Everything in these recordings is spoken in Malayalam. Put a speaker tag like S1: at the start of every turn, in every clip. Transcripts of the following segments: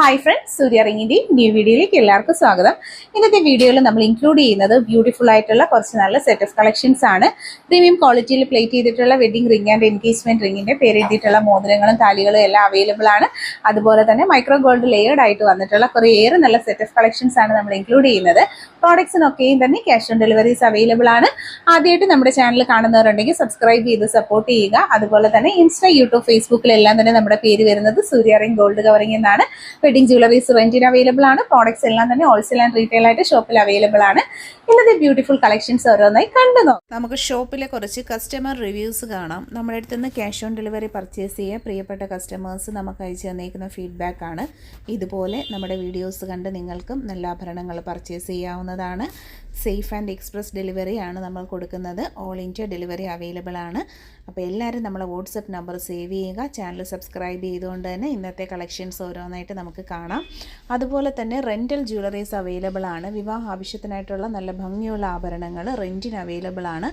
S1: ഹായ് ഫ്രണ്ട്സ് സൂര്യ റിങ്ങിന്റെ ന്യൂ വീഡിയോയിലേക്ക് എല്ലാവർക്കും സ്വാഗതം. ഇന്നത്തെ വീഡിയോയിൽ നമ്മൾ ഇൻക്ലൂഡ് ചെയ്യുന്നത് ബ്യൂട്ടിഫുൾ ആയിട്ടുള്ള കുറച്ച് നല്ല സെറ്റ് ഓഫ് കളക്ഷൻസ് ആണ്. പ്രീമിയം ക്വാളിറ്റിയിൽ പ്ലേറ്റ് ചെയ്തിട്ടുള്ള വെഡിങ് റിംഗ് ആൻഡ് എൻഗേജ്മെന്റ് റിംഗിന്റെ പേര് എഴുതിയിട്ടുള്ള മോതിരങ്ങളും താലികളും എല്ലാം അവൈലബിൾ ആണ്. അതുപോലെ തന്നെ മൈക്രോ ഗോൾഡ് ലെയർഡ് ആയിട്ട് വന്നിട്ടുള്ള കുറേ ഏറെ നല്ല സെറ്റ് ഓഫ് കളക്ഷൻസ് ആണ് നമ്മൾ ഇൻക്ലൂഡ് ചെയ്യുന്നത്. പ്രോഡക്ട്സിനൊക്കെയും തന്നെ ക്യാഷ് ഓൺ ഡെലിവറീസ് അവൈലബിൾ ആണ്. ആദ്യമായിട്ട് നമ്മുടെ ചാനൽ കാണുന്നവരുണ്ടെങ്കിൽ സബ്സ്ക്രൈബ് ചെയ്ത് സപ്പോർട്ട് ചെയ്യുക. അതുപോലെ തന്നെ ഇൻസ്റ്റ യൂട്യൂബ് ഫേസ്ബുക്കിലെല്ലാം തന്നെ നമ്മുടെ പേര് വരുന്നത് സൂര്യ റിംഗ് ഗോൾഡ് കവറിംഗ് എന്നാണ്. വെഡിങ് ജ്വല്ലറീസ് റെന്റിന് അവൈലബിൾ ആണ്. പ്രോഡക്ട്സ് എല്ലാം തന്നെ ഹോൾസെയിൽ ആൻഡ് റീറ്റെയിൽ ആയിട്ട് ഷോപ്പിൽ അവൈലബിൾ ആണ്. ഇന്നത്തെ ബ്യൂട്ടിഫുൾ കളക്ഷൻസ് ഓരോന്നായി കണ്ടു
S2: നമുക്ക് ഷോപ്പിലെ കുറച്ച് കസ്റ്റമർ റിവ്യൂസ് കാണാം. നമ്മുടെ അടുത്ത് നിന്ന് ക്യാഷ് ഓൺ ഡെലിവറി പർച്ചേസ് ചെയ്യാൻ പ്രിയപ്പെട്ട കസ്റ്റമേഴ്സ് നമുക്ക് അയച്ചു തന്നേക്കുന്ന ഫീഡ്ബാക്ക് ആണ്. ഇതുപോലെ നമ്മുടെ വീഡിയോസ് കണ്ട് നിങ്ങൾക്കും നല്ല ആഭരണങ്ങൾ പർച്ചേസ് ചെയ്യാവുന്നതാണ്. സേഫ് ആൻഡ് എക്സ്പ്രസ് ഡെലിവറി ആണ് നമ്മൾ കൊടുക്കുന്നത്. ഓൾ ഇന്ത്യ ഡെലിവറി അവൈലബിൾ ആണ്. അപ്പോൾ എല്ലാവരും നമ്മളെ വാട്സപ്പ് നമ്പർ സേവ് ചെയ്യുക. ചാനൽ സബ്സ്ക്രൈബ് ചെയ്തുകൊണ്ട് തന്നെ ഇന്നത്തെ കളക്ഷൻസ് ഓരോന്നായിട്ട് നമുക്ക് കാണാം. അതുപോലെ തന്നെ റെന്റൽ ജ്വല്ലറീസ് അവൈലബിൾ ആണ്. വിവാഹ ആവശ്യത്തിനായിട്ടുള്ള നല്ല ഭംഗിയുള്ള ആഭരണങ്ങൾ റെന്റിന് അവൈലബിൾ ആണ്.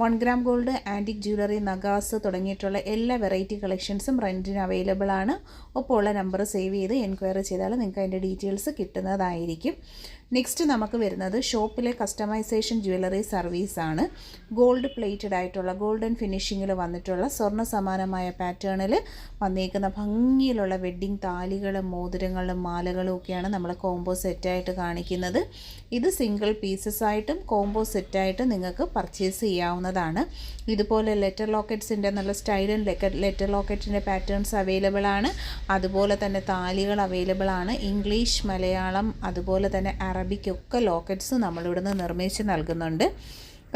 S2: One gram gold antique jewellery നഗാസ് തുടങ്ങിയിട്ടുള്ള എല്ലാ വെറൈറ്റി കളക്ഷൻസും റെന്റിന് അവൈലബിൾ ആണ്. ഒപ്പം ഉള്ള നമ്പർ സേവ് ചെയ്ത് എൻക്വയറി ചെയ്താൽ നിങ്ങൾക്ക് അതിന്റെ ഡീറ്റെയിൽസ് കിട്ടുന്നതായിരിക്കും. നെക്സ്റ്റ് നമുക്ക് വരുന്നത് ഷോപ്പിലെ കസ്റ്റമൈസേഷൻ ജ്വല്ലറി സർവീസ് ആണ്. ഗോൾഡ് പ്ലേറ്റഡ് ആയിട്ടുള്ള ഗോൾഡൻ ഫിനിഷിങ്ങിൽ വന്നിട്ടുള്ള സ്വർണ സമാനമായ പാറ്റേണിൽ വന്നേക്കുന്ന ഭംഗിയിലുള്ള വെഡ്ഡിങ് താലികളും മോതിരങ്ങളും മാലകളും ഒക്കെയാണ് നമ്മൾ കോംബോ സെറ്റായിട്ട് കാണിക്കുന്നത്. ഇത് സിംഗിൾ പീസസ് ആയിട്ടും കോംബോ സെറ്റായിട്ടും നിങ്ങൾക്ക് പർച്ചേസ് ചെയ്യാവുന്നതാണ് ഇതുപോലെ ലെറ്റർ ലോക്കറ്റ്സിന്റെ നല്ല സ്റ്റൈലിൽ ആൻഡ് ലെറ്റർ ലോക്കറ്റിന്റെ പാറ്റേൺസ് അവൈലബിൾ ആണ്. അതുപോലെ തന്നെ താലികൾ അവൈലബിൾ ആണ്. ഇംഗ്ലീഷ് മലയാളം അതുപോലെ തന്നെ അറബിക്കൊക്കെ ലോക്കറ്റ്സ് നമ്മളിവിടുന്ന് നിർമ്മിച്ച് നൽകുന്നുണ്ട്.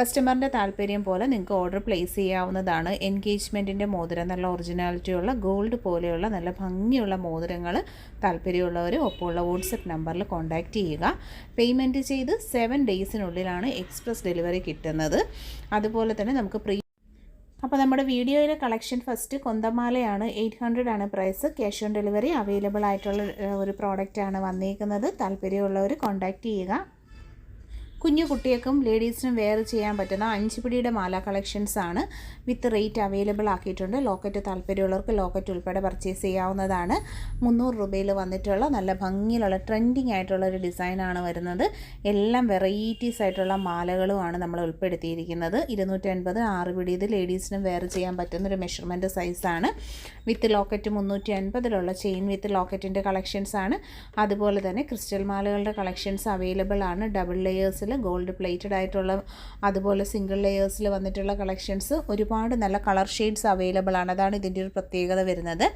S2: കസ്റ്റമറിന്റെ താല്പര്യം പോലെ നിങ്ങൾക്ക് ഓർഡർ പ്ലേസ് ചെയ്യാവുന്നതാണ്. എൻഗേജ്മെന്റിന്റെ മോതിരം നല്ല ഒറിജിനാലിറ്റിയുള്ള ഗോൾഡ് പോലെയുള്ള നല്ല ഭംഗിയുള്ള മോതിരങ്ങൾ താല്പര്യമുള്ളവർ ഒപ്പമുള്ള വാട്സപ്പ് നമ്പറിൽ കോൺടാക്റ്റ് ചെയ്യുക. പേയ്മെന്റ് ചെയ്ത് സെവൻ ഡേയ്സിനുള്ളിലാണ് എക്സ്പ്രസ് ഡെലിവറി കിട്ടുന്നത്. അതുപോലെ തന്നെ നമുക്ക് പ്രീ അപ്പോൾ നമ്മുടെ വീഡിയോയിലെ കളക്ഷൻ ഫസ്റ്റ് കൊന്തമാലയാണ്. എയ്റ്റ് ഹൺഡ്രഡ് ആണ് price cash on delivery available ആയിട്ടുള്ള ഒരു പ്രോഡക്റ്റാണ് വന്നിരിക്കുന്നത് താല്പര്യമുള്ളവർ കോൺടാക്റ്റ് ചെയ്യുക. കുഞ്ഞു കുട്ടികൾക്കും ലേഡീസിനും വെയർ ചെയ്യാൻ പറ്റുന്ന അഞ്ച് പിടിയുടെ മാല കളക്ഷൻസ് ആണ് വിത്ത് റേറ്റ് അവൈലബിൾ ആക്കിയിട്ടുണ്ട്. ലോക്കറ്റ് താല്പര്യമുള്ളവർക്ക് ലോക്കറ്റ് ഉൾപ്പെടെ പർച്ചേസ് ചെയ്യാവുന്നതാണ്. മുന്നൂറ് രൂപയിൽ വന്നിട്ടുള്ള നല്ല ഭംഗിയിലുള്ള ട്രെൻഡിങ് ആയിട്ടുള്ള ഒരു ഡിസൈനാണ് വരുന്നത്. എല്ലാം വെറൈറ്റീസ് ആയിട്ടുള്ള മാലകളുമാണ് നമ്മൾ ഉൾപ്പെടുത്തിയിരിക്കുന്നത്. ഇരുന്നൂറ്റി അൻപത് ആറ് പിടിയത് ലേഡീസിനും വെയർ ചെയ്യാൻ പറ്റുന്ന ഒരു മെഷർമെന്റ് സൈസാണ് വിത്ത് ലോക്കറ്റ് മുന്നൂറ്റി അൻപതിലുള്ള ചെയിൻ വിത്ത് ലോക്കറ്റിന്റെ കളക്ഷൻസ് ആണ്. അതുപോലെ തന്നെ ക്രിസ്റ്റൽ മാലകളുടെ കളക്ഷൻസ് അവൈലബിൾ ആണ്. ഡബിൾ ലെയേഴ്സിൽ ഗോൾഡ് പ്ലേറ്റഡ് ആയിട്ടുള്ള അതുപോലെ സിംഗിൾ ലെയേഴ്സിൽ വന്നിട്ടുള്ള കളക്ഷൻസ് ഒരുപാട് നല്ല കളർ ഷെയ്ഡ്സ് അവൈലബിൾ ആണ്. അതാണ് ഇതിന്റെ ഒരു പ്രത്യേകത വരുന്നത്.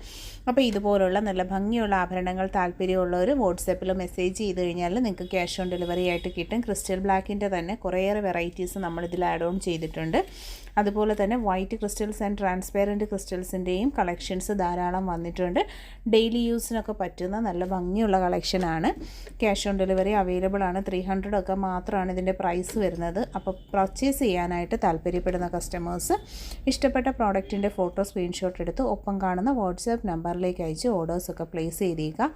S2: അപ്പോൾ ഇതുപോലുള്ള നല്ല ഭംഗിയുള്ള ആഭരണങ്ങൾ താല്പര്യമുള്ളവർ വാട്സാപ്പിൽ മെസ്സേജ് ചെയ്ത് കഴിഞ്ഞാൽ നിങ്ങൾക്ക് ക്യാഷ് ഓൺ ഡെലിവറി ആയിട്ട് കിട്ടും. ക്രിസ്റ്റൽ ബ്ലാക്കിന്റെ തന്നെ കുറേയേറെ വെറൈറ്റീസ് നമ്മളിതിൽ ആഡ് ഓൺ ചെയ്തിട്ടുണ്ട്. അതുപോലെ തന്നെ വൈറ്റ് ക്രിസ്റ്റൽസ് ആൻഡ് ട്രാൻസ്പെയറന്റ് ക്രിസ്റ്റൽസിന്റെയും കളക്ഷൻസ് ധാരാളം വന്നിട്ടുണ്ട്. ഡെയിലി യൂസിനൊക്കെ പറ്റുന്ന നല്ല ഭംഗിയുള്ള കളക്ഷനാണ് ക്യാഷ് ഓൺ ഡെലിവറി അവൈലബിൾ ആണ്. ത്രീ ഹൺഡ്രഡ് ഒക്കെ മാത്രമാണ് ഇതിന്റെ പ്രൈസ് വരുന്നത്. അപ്പോൾ പർച്ചേസ് ചെയ്യാനായിട്ട് താല്പര്യപ്പെടുന്ന കസ്റ്റമേഴ്സ് ഇഷ്ടപ്പെട്ട പ്രോഡക്റ്റിന്റെ ഫോട്ടോ സ്ക്രീൻഷോട്ട് എടുത്ത് ഒപ്പം കാണുന്ന വാട്സാപ്പ് നമ്പറിലേക്ക് അയച്ച് ഓർഡേഴ്സൊക്കെ പ്ലേസ് ചെയ്തേക്കുക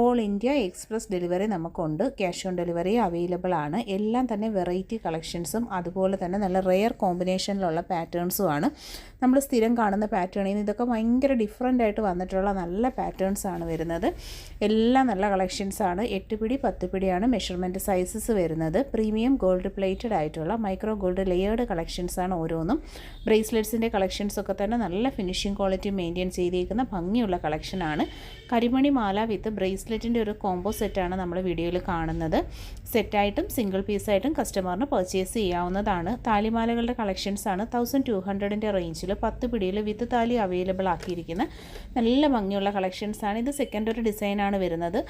S2: ഓൾ ഇന്ത്യ എക്സ്പ്രസ് ഡെലിവറി നമുക്കുണ്ട്. ക്യാഷ് ഓൺ ഡെലിവറി അവൈലബിൾ ആണ്. എല്ലാം തന്നെ വെറൈറ്റി കളക്ഷൻസും അതുപോലെ തന്നെ നല്ല റെയർ കോമ്പിനേഷനിലുള്ള പാറ്റേൺസും ആണ്. നമ്മൾ സ്ഥിരം കാണുന്ന പാറ്റേണിൽ നിന്ന് ഇതൊക്കെ ഭയങ്കര ഡിഫറെന്റ് ആയിട്ട് വന്നിട്ടുള്ള നല്ല പാറ്റേൺസ് ആണ് വരുന്നത്. എല്ലാം നല്ല കളക്ഷൻസ് ആണ്. എട്ട് പിടി പത്ത് പിടിയാണ് മെഷർമെന്റ് സൈസസ് വരുന്നത്. പ്രീമിയം ഗോൾഡ് പ്ലേറ്റഡ് ആയിട്ടുള്ള മൈക്രോ ഗോൾഡ് ലെയേർഡ് കളക്ഷൻസ് ആണ് ഓരോന്നും. ബ്രേസ്ലെറ്റ്സിന്റെ കളക്ഷൻസ് ഒക്കെ തന്നെ നല്ല ഫിനിഷിംഗ് ക്വാളിറ്റി മെയിന്റെയിൻ ചെയ്തിരിക്കുന്ന ഭംഗിയുള്ള കളക്ഷനാണ് കരിമണി മാല വിത്ത് ബ്രേസ്ലെറ്റിന്റെ ഒരു കോംബോ സെറ്റാണ് നമ്മൾ വീഡിയോയിൽ കാണുന്നത്. സെറ്റായിട്ടും സിംഗിൾ പീസായിട്ടും കസ്റ്റമറിന് പർച്ചേസ് ചെയ്യാവുന്നതാണ്. താലിമാലകളുടെ കളക്ഷൻസ് ആണ് തൗസൻഡ് ടു ഹൺഡ്രഡിന്റെ റേഞ്ചിൽ പത്ത് പിടിയിൽ വിത്ത് താലി അവൈലബിൾ ആക്കിയിരിക്കുന്ന. നല്ല ഭംഗിയുള്ള കളക്ഷൻസ് ആണ്. ഇത് സെക്കൻഡ് ഒരു ഡിസൈനാണ് വരുന്നത്.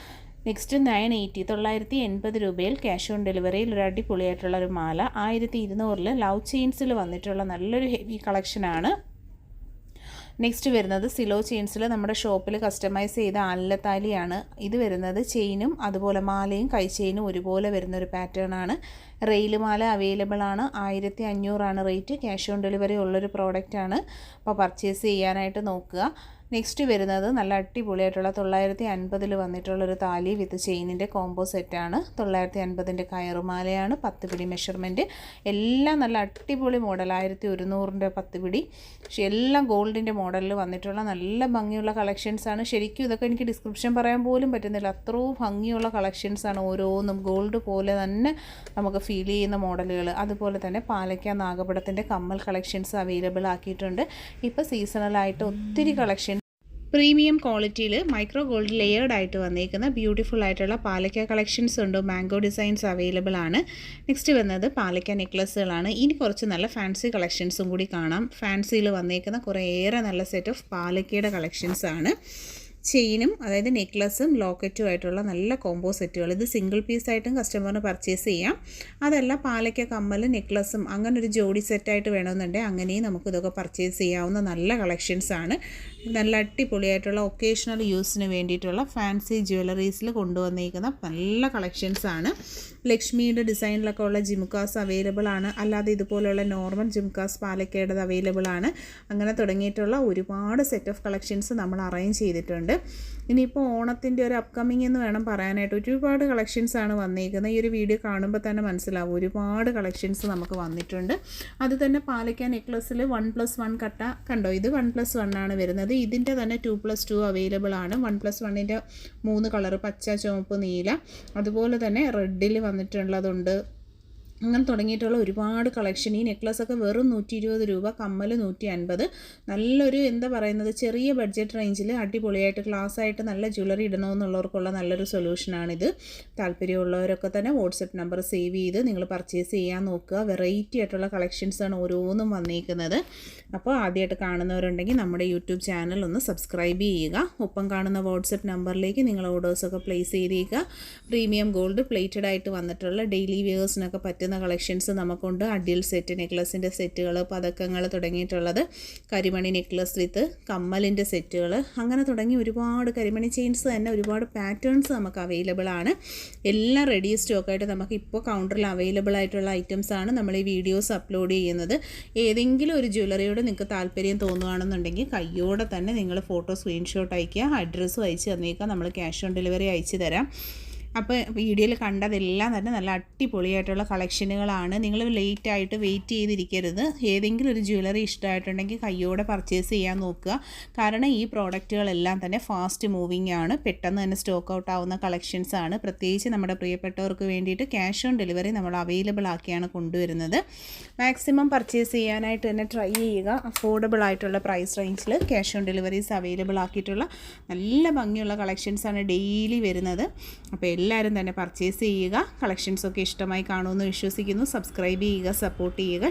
S2: നെക്സ്റ്റ് നയൻ എയ്റ്റി തൊള്ളായിരത്തി എൺപത് രൂപയിൽ ക്യാഷ് ഓൺ ഡെലിവറിയിൽ ഒരു അടിപൊളിയായിട്ടുള്ള ഒരു മാല. ആയിരത്തി ഇരുന്നൂറിൽ ലവ് ചെയിൻസിൽ വന്നിട്ടുള്ള നല്ലൊരു ഹെവി കളക്ഷനാണ് നെക്സ്റ്റ് വരുന്നത് സിലോ ചെയിൻസിൽ നമ്മുടെ ഷോപ്പിൽ കസ്റ്റമൈസ് ചെയ്ത അല്ലത്താലിയാണ് ഇത് വരുന്നത് ചെയിനും അതുപോലെ മാലയും കൈ ചെയിനും ഒരുപോലെ വരുന്ന ഒരു പാറ്റേൺ ആണ്. റെയിൽ മാല അവൈലബിൾ ആണ്. ആയിരത്തി അഞ്ഞൂറാണ് റേറ്റ് ക്യാഷ് ഓൺ ഡെലിവറി ഉള്ളൊരു പ്രോഡക്റ്റാണ് അപ്പോൾ പർച്ചേസ് ചെയ്യാനായിട്ട് നോക്കുക. നെക്സ്റ്റ് വരുന്നത് നല്ല അടിപൊളിയായിട്ടുള്ള തൊള്ളായിരത്തി അൻപതിൽ വന്നിട്ടുള്ളൊരു താലി വിത്ത് ചെയിനിന്റെ കോംബോ സെറ്റാണ് തൊള്ളായിരത്തി അൻപതിന്റെ കയറുമാലയാണ് പത്ത് പിടി മെഷർമെന്റ് എല്ലാം നല്ല അടിപൊളി മോഡൽ ആയിരത്തി ഒരുന്നൂറിന്റെ പത്ത് പിടി. പക്ഷേ എല്ലാം ഗോൾഡിന്റെ മോഡലിൽ വന്നിട്ടുള്ള നല്ല ഭംഗിയുള്ള കളക്ഷൻസാണ് ശരിക്കും ഇതൊക്കെ എനിക്ക് ഡിസ്ക്രിപ്ഷൻ പറയാൻ പോലും പറ്റുന്നില്ല. അത്രയും ഭംഗിയുള്ള കളക്ഷൻസാണ് ഓരോന്നും ഗോൾഡ് പോലെ തന്നെ നമുക്ക് ഫീൽ ചെയ്യുന്ന മോഡലുകൾ അതുപോലെ തന്നെ പാലക്ക നാഗപടത്തിന്റെ കമ്മൽ കളക്ഷൻസ് അവൈലബിൾ ആക്കിയിട്ടുണ്ട്. ഇപ്പോൾ സീസണലായിട്ട് ഒത്തിരി കളക്ഷൻ പ്രീമിയം ക്വാളിറ്റിയിൽ മൈക്രോ ഗോൾഡ് ലെയേർഡ് ആയിട്ട് വന്നിരിക്കുന്ന ബ്യൂട്ടിഫുൾ ആയിട്ടുള്ള പാലക്ക കളക്ഷൻസ് ഉണ്ട്. മാംഗോ ഡിസൈൻസ് അവൈലബിൾ ആണ്. നെക്സ്റ്റ് വന്നത് പാലക്ക നെക്ലസ്സുകളാണ് ഇനി കുറച്ച് നല്ല ഫാൻസി കളക്ഷൻസും കൂടി കാണാം. ഫാൻസിയിൽ കുറേ ഏറെ നല്ല സെറ്റ് ഓഫ് പാലക്കയുടെ കളക്ഷൻസ് ആണ്. ചെയിനും അതായത് നെക്ലസും ലോക്കറ്റും ആയിട്ടുള്ള നല്ല കോംബോ സെറ്റുകൾ. ഇത് സിംഗിൾ പീസായിട്ടും കസ്റ്റമറിന് പർച്ചേസ് ചെയ്യാം. അതല്ല പാലയ്ക്ക കമ്മൽ നെക്ലസും അങ്ങനെ ഒരു ജോഡി സെറ്റായിട്ട് വേണമെന്നുണ്ടെങ്കിൽ അങ്ങനെയും നമുക്ക് ഇതൊക്കെ പർച്ചേസ് ചെയ്യാവുന്ന നല്ല കളക്ഷൻസ് ആണ്. നല്ല അടിപൊളിയായിട്ടുള്ള ഒക്കേഷണൽ യൂസിന് വേണ്ടിയിട്ടുള്ള ഫാൻസി ജ്വല്ലറീസിൽ കൊണ്ടുവന്നിരിക്കുന്ന നല്ല കളക്ഷൻസ് ആണ്. ലക്ഷ്മിയുടെ ഡിസൈനിലൊക്കെ ഉള്ള ജിംകാസ് അവൈലബിൾ ആണ്. അല്ലാതെ ഇതുപോലെയുള്ള നോർമൽ ജിംകാസ് പാലക്കയുടേത് അവൈലബിൾ ആണ്. അങ്ങനെ തുടങ്ങിയിട്ടുള്ള ഒരുപാട് സെറ്റ് ഓഫ് കളക്ഷൻസ് നമ്മൾ അറേഞ്ച് ചെയ്തിട്ടുണ്ട്. ഇനിയിപ്പോൾ ഓണത്തിന്റെ ഒരു അപ്കമിങ് എന്ന് വേണം പറയാനായിട്ട് ഒരുപാട് കളക്ഷൻസ് ആണ് വന്നിരിക്കുന്നത് ഈ ഒരു വീഡിയോ കാണുമ്പോൾ തന്നെ മനസ്സിലാവും. ഒരുപാട് കളക്ഷൻസ് നമുക്ക് വന്നിട്ടുണ്ട്. അത് തന്നെ പാലക്ക നെക്ലസ്സിൽ വൺ പ്ലസ് വൺ കട്ട കണ്ടോ? ഇത് വൺ പ്ലസ് വൺ ആണ് വരുന്നത്. ഇതിന്റെ തന്നെ ടു പ്ലസ് ടു അവൈലബിൾ ആണ്. വൺ പ്ലസ് വണ്ണിന്റെ മൂന്ന് കളർ പച്ച ചുവപ്പ് നീല. അതുപോലെ തന്നെ റെഡിൽ വന്നിട്ടുള്ളതുണ്ട്. അങ്ങനെ തുടങ്ങിയിട്ടുള്ള ഒരുപാട് കളക്ഷൻ ഈ നെക്ലസ് ഒക്കെ വെറും നൂറ്റി ഇരുപത് രൂപ കമ്മൽ നൂറ്റി അൻപത് നല്ലൊരു എന്താ പറയുന്നത്? ചെറിയ ബഡ്ജറ്റ് റേഞ്ചിൽ അടിപൊളിയായിട്ട് ക്ലാസ് ആയിട്ട് നല്ല ജ്വല്ലറി ഇടണമെന്നുള്ളവർക്കുള്ള നല്ലൊരു സൊല്യൂഷനാണിത് താല്പര്യമുള്ളവരൊക്കെ തന്നെ വാട്സപ്പ് നമ്പർ സേവ് ചെയ്ത് നിങ്ങൾ പർച്ചേസ് ചെയ്യാൻ നോക്കുക. വെറൈറ്റി ആയിട്ടുള്ള കളക്ഷൻസാണ് ഓരോന്നും വന്നിരിക്കുന്നത് അപ്പോൾ ആദ്യമായിട്ട് കാണുന്നവരുണ്ടെങ്കിൽ നമ്മുടെ യൂട്യൂബ് ചാനൽ ഒന്ന് സബ്സ്ക്രൈബ് ചെയ്യുക. ഒപ്പം കാണുന്ന വാട്സപ്പ് നമ്പറിലേക്ക് നിങ്ങൾ ഓർഡേഴ്സൊക്കെ പ്ലേസ് ചെയ്തേക്കുക. പ്രീമിയം ഗോൾഡ് പ്ലേറ്റഡ് ആയിട്ട് വന്നിട്ടുള്ള ഡെയിലി വേഴ്സിനൊക്കെ പറ്റുന്ന കളക്ഷൻസ് നമുക്കുണ്ട്. അടിയൽ സെറ്റ് നെക്ലസിന്റെ സെറ്റുകൾ പതക്കങ്ങൾ തുടങ്ങിയിട്ടുള്ളത് കരിമണി നെക്ലസ് വിത്ത് കമ്മലിന്റെ സെറ്റുകൾ. അങ്ങനെ തുടങ്ങി ഒരുപാട് കരിമണി ചെയിൻസ് തന്നെ ഒരുപാട് പാറ്റേൺസ് നമുക്ക് അവൈലബിൾ ആണ്. എല്ലാം റെഡി സ്റ്റോക്കായിട്ട് നമുക്ക് ഇപ്പോൾ കൗണ്ടറിൽ അവൈലബിൾ ആയിട്ടുള്ള ഐറ്റംസ് ആണ് നമ്മൾ ഈ വീഡിയോസ് അപ്ലോഡ് ചെയ്യുന്നത്. ഏതെങ്കിലും ഒരു ജ്വല്ലറിയോട് നിങ്ങൾക്ക് താല്പര്യം തോന്നുകയാണെന്നുണ്ടെങ്കിൽ കയ്യോടെ തന്നെ നിങ്ങൾ ഫോട്ടോ സ്ക്രീൻഷോട്ട് അയയ്ക്കുക അഡ്രസ്സും അയച്ച് തന്നേക്കുക നമ്മൾ ക്യാഷ് ഓൺ ഡെലിവറി അയച്ചു തരാം. അപ്പോൾ വീഡിയോയിൽ കണ്ടതെല്ലാം തന്നെ നല്ല അടിപൊളിയായിട്ടുള്ള കളക്ഷനുകളാണ്. നിങ്ങൾ ലേറ്റ് ആയിട്ട് വെയിറ്റ് ചെയ്തിരിക്കരുത്. ഏതെങ്കിലും ഒരു ജ്വല്ലറി ഇഷ്ടമായിട്ടുണ്ടെങ്കിൽ കയ്യോടെ പർച്ചേസ് ചെയ്യാൻ നോക്കുക. കാരണം ഈ പ്രോഡക്റ്റുകളെല്ലാം തന്നെ ഫാസ്റ്റ് മൂവിങ് ആണ്. പെട്ടെന്ന് തന്നെ സ്റ്റോക്ക് ഔട്ട് ആവുന്ന കളക്ഷൻസ് ആണ്. പ്രത്യേകിച്ച് നമ്മുടെ പ്രിയപ്പെട്ടവർക്ക് വേണ്ടിയിട്ട് ക്യാഷ് ഓൺ ഡെലിവറി നമ്മൾ അവൈലബിൾ ആക്കിയാണ് കൊണ്ടുവരുന്നത്. മാക്സിമം പർച്ചേസ് ചെയ്യാനായിട്ട് തന്നെ ട്രൈ ചെയ്യുക. അഫോർഡബിൾ ആയിട്ടുള്ള പ്രൈസ് റേഞ്ചിൽ ക്യാഷ് ഓൺ ഡെലിവറീസ് അവൈലബിൾ ആക്കിയിട്ടുള്ള നല്ല ഭംഗിയുള്ള കളക്ഷൻസാണ് ഡെയിലി വരുന്നത്. അപ്പോൾ എല്ലാവരും തന്നെ പർച്ചേസ് ചെയ്യുക. കളക്ഷൻസൊക്കെ ഇഷ്ടമായി കാണുമെന്ന് വിശ്വസിക്കുന്നു. സബ്സ്ക്രൈബ് ചെയ്യുക സപ്പോർട്ട് ചെയ്യുക.